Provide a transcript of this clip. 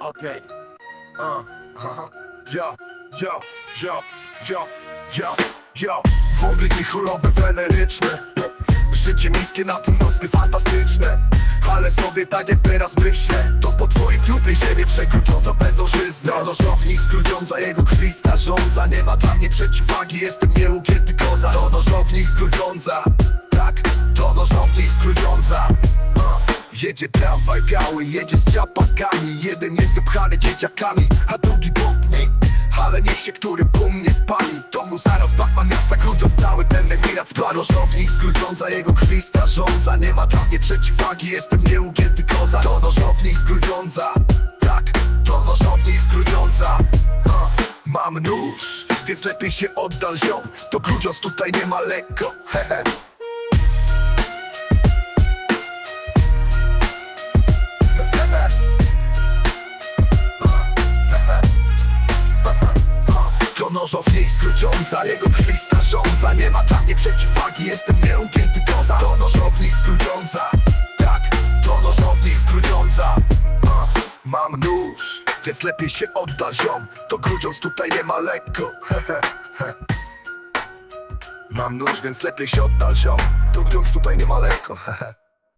Okej. Uh, uh, yo, yo, yo, yo, yo, yo Wodnik i choroby weneryczne. Życie miejskie na północny fantastyczne. Ale sobie tak jak teraz myślę. To po twoim trupie ziemię przekrocząca będą żyzny Nożownik skrudziąca jego krwi starząca Nie ma dla mnie przeciwwagi, jestem nieugięty kozak To nożownik skrudziąca Jedzie tramwaj biały, jedzie z ciapakami. Jeden jest wypchany dzieciakami, a drugi bąknie Ale niech się który bum nie spali. To mu zaraz Batman miasta grudziąc cały ten emirat w Nożownik skróciąca jego krwi starząca. Nie ma dla mnie przeciwwagi, jestem nieugięty kozak To nożownik skróciąca Tak, to nożownik skróciąca Mam nóż, więc lepiej się oddal ziom. To grudziąc tutaj nie ma lekko, To nożowniej skróciąca, jego krwi starząca Nie ma dla mnie przeciwwagi, jestem nieugięty koza. To nożownik skróciąca, tak, to nożownik skróciąca. Mam nóż, więc lepiej się oddal ziom. To grudziąc tutaj nie ma lekko. Mam nóż, więc lepiej się oddal ziom. To grudziąc tutaj nie ma lekko.